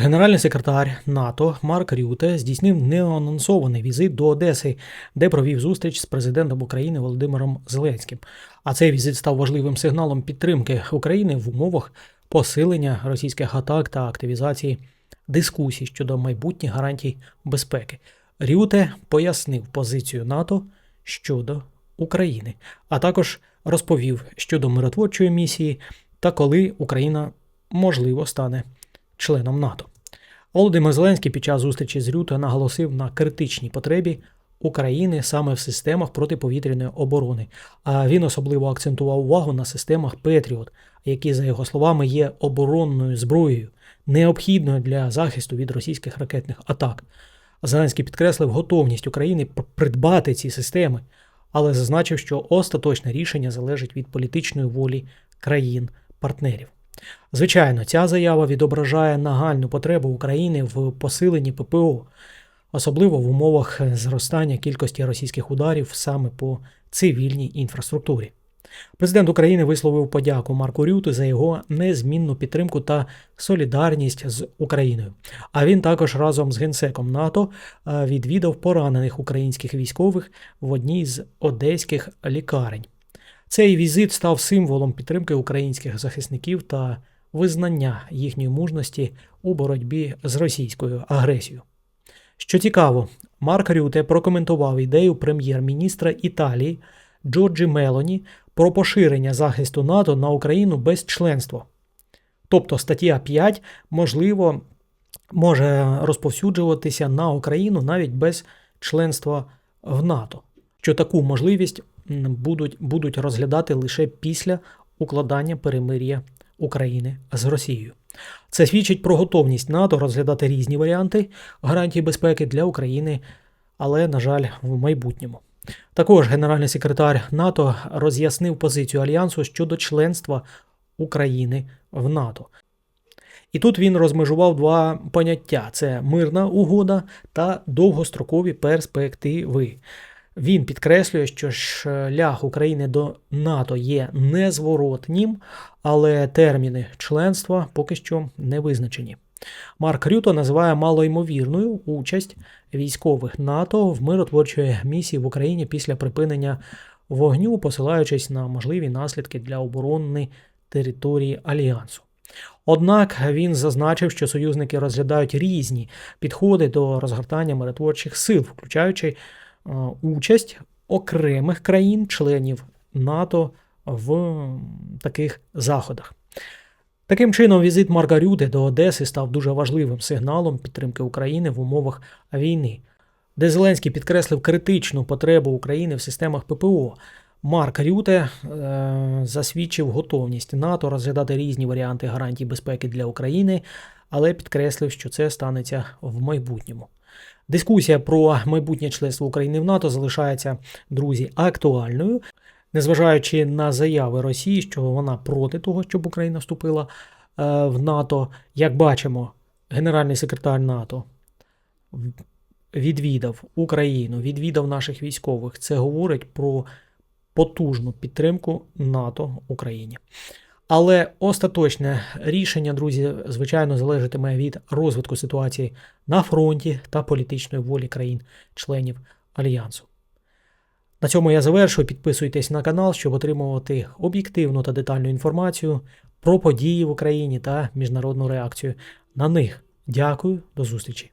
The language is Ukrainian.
Генеральний секретар НАТО Марк Рюте здійснив неанонсований візит до Одеси, де провів зустріч з президентом України Володимиром Зеленським. А цей візит став важливим сигналом підтримки України в умовах посилення російських атак та активізації дискусій щодо майбутніх гарантій безпеки. Рюте пояснив позицію НАТО щодо України, а також розповів щодо миротворчої місії та коли Україна можливо стане членом НАТО. Володимир Зеленський під час зустрічі з Рюте наголосив на критичній потребі України саме в системах протиповітряної оборони. А він особливо акцентував увагу на системах Петріот, які, за його словами, є оборонною зброєю, необхідною для захисту від російських ракетних атак. Зеленський підкреслив готовність України придбати ці системи, але зазначив, що остаточне рішення залежить від політичної волі країн-партнерів. Звичайно, ця заява відображає нагальну потребу України в посиленні ППО, особливо в умовах зростання кількості російських ударів саме по цивільній інфраструктурі. Президент України висловив подяку Марку Рюти за його незмінну підтримку та солідарність з Україною. А він також разом з генсеком НАТО е, відвідав поранених українських військових в одній з одеських лікарень. Цей візит став символом підтримки українських захисників та визнання їхньої мужності у боротьбі з російською агресією. Що цікаво, Марк Рюте прокоментував ідею прем'єр-міністра Італії Джорджі Мелоні про поширення захисту НАТО на Україну без членства. Тобто стаття 5, можливо, може розповсюджуватися на Україну навіть без членства в НАТО, що таку можливість будуть, будуть розглядати лише після укладання перемир'я України з Росією. Це свідчить про готовність НАТО розглядати різні варіанти гарантій безпеки для України, але, на жаль, в майбутньому. Також генеральний секретар НАТО роз'яснив позицію альянсу щодо членства України в НАТО. І тут він розмежував два поняття: це мирна угода та довгострокові перспективи. Він підкреслює, що шлях України до НАТО є незворотнім, але терміни членства поки що не визначені. Марк Рюто називає малоймовірною участь військових НАТО в миротворчої місії в Україні після припинення вогню, посилаючись на можливі наслідки для оборони території альянсу. Однак він зазначив, що союзники розглядають різні підходи до розгортання миротворчих сил, включаючи е, участь окремих країн-членів НАТО в таких заходах. Таким чином, візит Марка Рюде до Одеси став дуже важливим сигналом підтримки України в умовах війни, де Зеленський підкреслив критичну потребу України в системах ППО. Марк Рюте е, засвідчив готовність НАТО розглядати різні варіанти гарантій безпеки для України, але підкреслив, що це станеться в майбутньому. Дискусія про майбутнє членство України в НАТО залишається, друзі, актуальною, незважаючи на заяви Росії, що вона проти того, щоб Україна вступила е, в НАТО. Як бачимо, генеральний секретар НАТО відвідав Україну, відвідав наших військових. Це говорить про потужну підтримку НАТО Україні. Але остаточне рішення, друзі, звичайно, залежатиме від розвитку ситуації на фронті та політичної волі країн-членів Альянсу. На цьому я завершую. Підписуйтесь на канал, щоб отримувати об'єктивну та детальну інформацію про події в Україні та міжнародну реакцію на них. Дякую, до зустрічі!